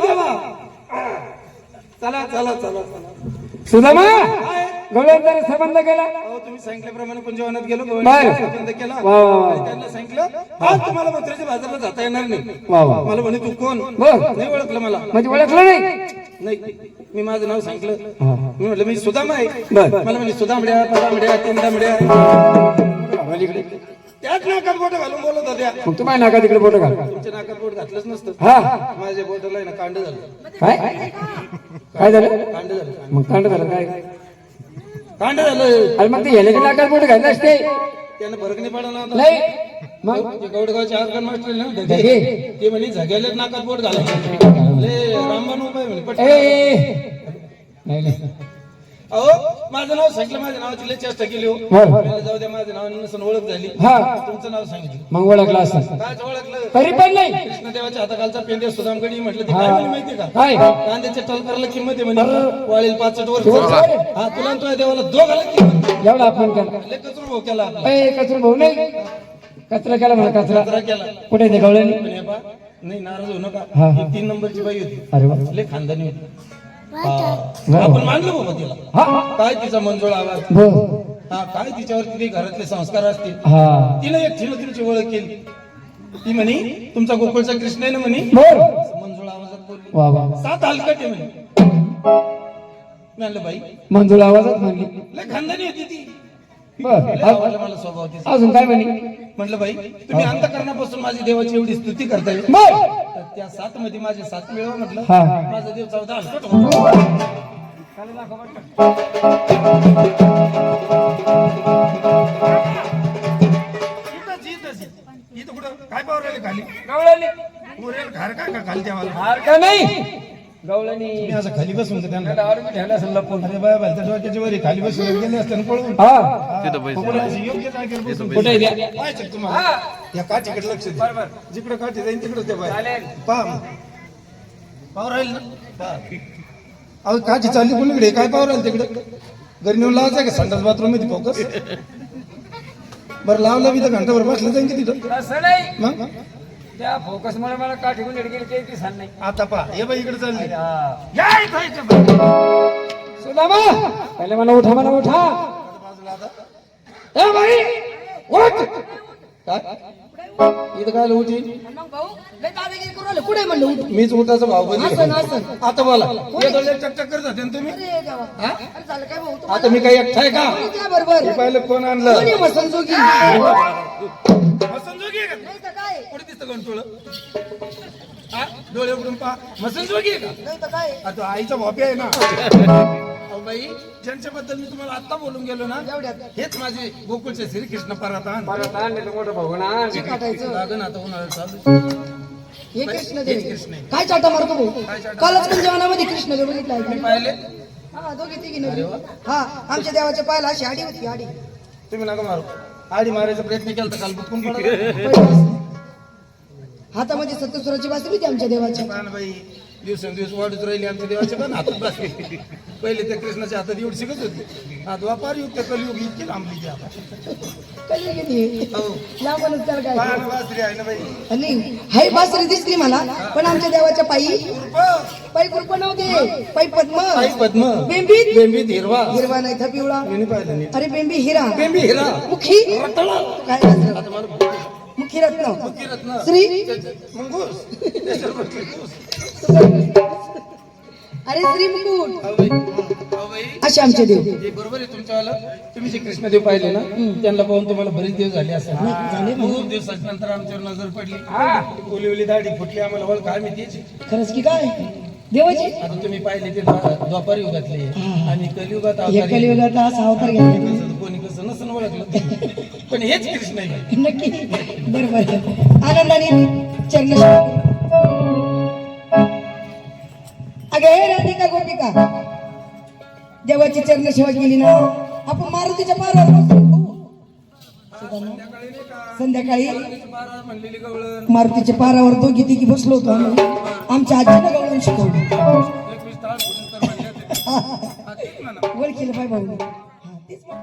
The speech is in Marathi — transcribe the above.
देवा! चला चला चला चला. सुदामा! गवळ्यांचा संबंध केला? अहो तुम्ही सांगितल्याप्रमाणे पंचवनात गेलो बरं. गव्हाणीचा बंद केला. वा, वा, वा. आणि त्यांना सांगितलं आज तुम्हाला मथुरेच्या बाजारला जाता येणार नाही. वा वा मला म्हणे तू कोण? बरं. नाही ओळखलं मला. म्हणजे ओळखलं नाही? नाही. मी माझं नाव सांगितलं. मी म्हटलं मी सुदामा आहे. बरं. मला म्हणे सुदामड्या पदामड्या अलीकडे. त्याच नाकात बोट घालून बोलत होत्या. मग तुम्हाला नाका तिकडे फोटो घाल. तुमच्या नाकात बोट घातलंच नसतं. हा. माझ्या बोटाला आहे ना कांड झालं. काय? काय झालं? कांड झालं मग कांड झालं काय? कांड झालं. अरे मग ते याला नाकात फोटो घालले असते. त्यानं फरक नाही पडला नाही. मग? ते गौडगावचे आजकाल मास्टर आहे ना धगे. ते म्हणे झग्याला नाकात बोट घालायचं ले रामबाण उपाय म्हणे ए. नाही नाही. अहो माझं नाव सांगितलं माझ्या नावाची लय चेष्टा केली हो. बरं. म्हणलं जाऊ द्या माझ्या नावाने नसून ओळख झाली. हा. तुमचं नाव सांगितलं. मग ओळखला असं. काय ओळखलं. तरी पण नाही. कृष्णदेवाच्या हाताखालचा पेंदे सुदामगडी म्हटलं ते काय म्हणे माहितीये का? काय? कांद्याच्या टलकरला किंमत आहे म्हणे. वाळील पाचट वर हा तुला आणि तुझ्या देवाला दोघाला किंमत एवढा अपमान केला. लय कचरू भाऊ केला आपला. ए कचरा भाऊ नाही. कचरा केला म्हणा कचरा. कचरा केला. कुठे म्हणे बा नाही नाराज होऊ नका. हा, हा. ही तीन नंबरची बाई होती. अरे वा. लय खानदानी होती. वा. आपण मानलं बाबा तिला. हा काय तिचा मंजूळ आवाज बर हा काय तिच्यावरती ते घरातले संस्कार असतील? हा. तिने एक ठिण तिची ओळख केली. ती म्हणे तुमचा गोकुळचा कृष्ण आहे ना म्हणे? बर मंजूळ आवाजात बोलली. सात हलकट आहे म्हणे. म्हणलं बाई. मंजूळ आवाजात म्हणली लय खानदानी होती ती. मला स्वभाव अजून काय म्हणे? म्हटलं बाई तुम्ही अंतकरणापासून माझी देवाची एवढी स्तुती करताय. त्या सात मध्ये माझे सात मिळवा म्हटलं हा. माझा देव चौदा इथं कुठं काय पावर राहिले खाली गवळ्याने मोरेल घर काय का खाली हार का नाही? गवळ्याने मी असं खाली बसून होतो त्यांना दारू बी ठेवला असेल लपून. अरे बाय बाय त्या डोक्याच्या वरी खाली बसून गेले असते पळून. हा. कोणी असं योग्य जागेवर बसून. कुठे द्या पाहायचं तुम्हाला. या काठीकडे लक्ष द्या जिकडे काठी जाईल तिकडे ते बाय. पहा पावर राहील ना. अहो काठी चालली कोणीकडे काय पावर राहील तिकडे? घरी नेऊन लावायचं का? संडास बाथरूममध्ये फोकस. बरं लावलं मी तर घंटाभर बसलं जाईन की तिथं? असं नाही. मग? त्या फोकस मुळे मला काठी गुंड गेली ते दिसत नाही. आता पहा हे बाई इकडे चालली. हा. या इथं, इथं. बाई. सुदामा! पहिले मला उठा मला उठा. ए बाई उठ. काय? इथं काय उठी मग भाऊ लय दादागिरी करू राहिले. कुठे म्हणलं उठ मीच उठाचा बनी असं आता बोला. चकचक करत होते ना तुम्ही? अरे देवा. हा? अरे झालं काय भाऊ? आता मी काही एकटा आहे का? त्या बरोबर. हे पाहिलं कोण आणलं. कोणी मसन जोगी? मसनजोगी आहे का? नाही तर काय? कुठे दिसतं गंटोळ? हा? डोळे उघडून पहा. मसनजोगी आहे का? नाही तर काय? हा, तो आईचा भापी आहे ना. बाई ज्यांच्याबद्दल मी तुम्हाला आता बोलून गेलो ना एवढ्यात. हेच माझे गोकुळचे श्रीकृष्ण परातान. परत आणले तर मोठं भाऊ ना हे काटायचं लागन आता उन्हाळ्यात चालू हे कृष्ण आहे. काय चाटा मारतो भाऊ? कालच पण जेवणामध्ये कृष्ण देव बघितला हा दोघी तिघी नदी हा आमच्या देवाच्या पायाला अशी आडी होती आडी. तुम्ही नका मारू. आडी मारायचा प्रयत्न केला तर काल बुकून असं. हातामध्ये सत्यसुराची बासरी होती आमच्या देवाच्या बाई दिवसेंदिवस वाढत राहिली आमच्या देवाचे पण हातात बसले. पहिले त्या कृष्णाच्या हातात एवढी शिकत होती. हा द्वापार युग ते कलियुग इतकी लांबली ती आता. कली गेली हो. लांबूनच काय? पाहा ना वासरी आहे ना बाई. आणि हाय बासरी दिसली मला पण आमच्या देवाच्या पायी पायी कृप नव्हते. पायी पद्म. आई पद्म. बेंबीत. बेंबीत हिरवा. हिरवा नाही था पिवळा. मी नाही पाहिलं नीट. अरे बेंबी हिरा. बेंबी हिरा. मुखी. काय रत्न? आता मला मुखी रत्न मुखी रत्न श्री मंगूस. अरे श्री मुकुट. अहो बाई, असे आमचे देव. हे बरोबर आहे तुमच्यावाला. तुम्ही जे कृष्णदेव पाहिले ना त्यांना पाहून तुम्हाला बरेच दिवस झाले असेल. खूप दिवसाच्या नंतर आमच्यावर नजर पडली. ओली ओली दाढी फुटली आम्हाला. ओळख आम्ही त्याची खरंच की काय? देवाची? आता तुम्ही पाहिले ते द्वा- द्वापार युगातले. आणि कलियुगात अवतारी. कलियुगातला असा अवतार घेतला. कसं- कोणी कसं नसन ओळखलं पण हेच कृष्ण आहे. नक्की. बरोबर. आनंदाने चरण अगे हे राधिका गोपिका. देवाची चरण सेवा केली ना आपण मारुतीच्या पारावर बसलो. संध्याकाळी मारुतीच्या पारावर दोघी तिघी बसलो होतो आम्ही. आमच्या आजीनं गवळण शिकवलं. ओळखीला पाय भाऊ.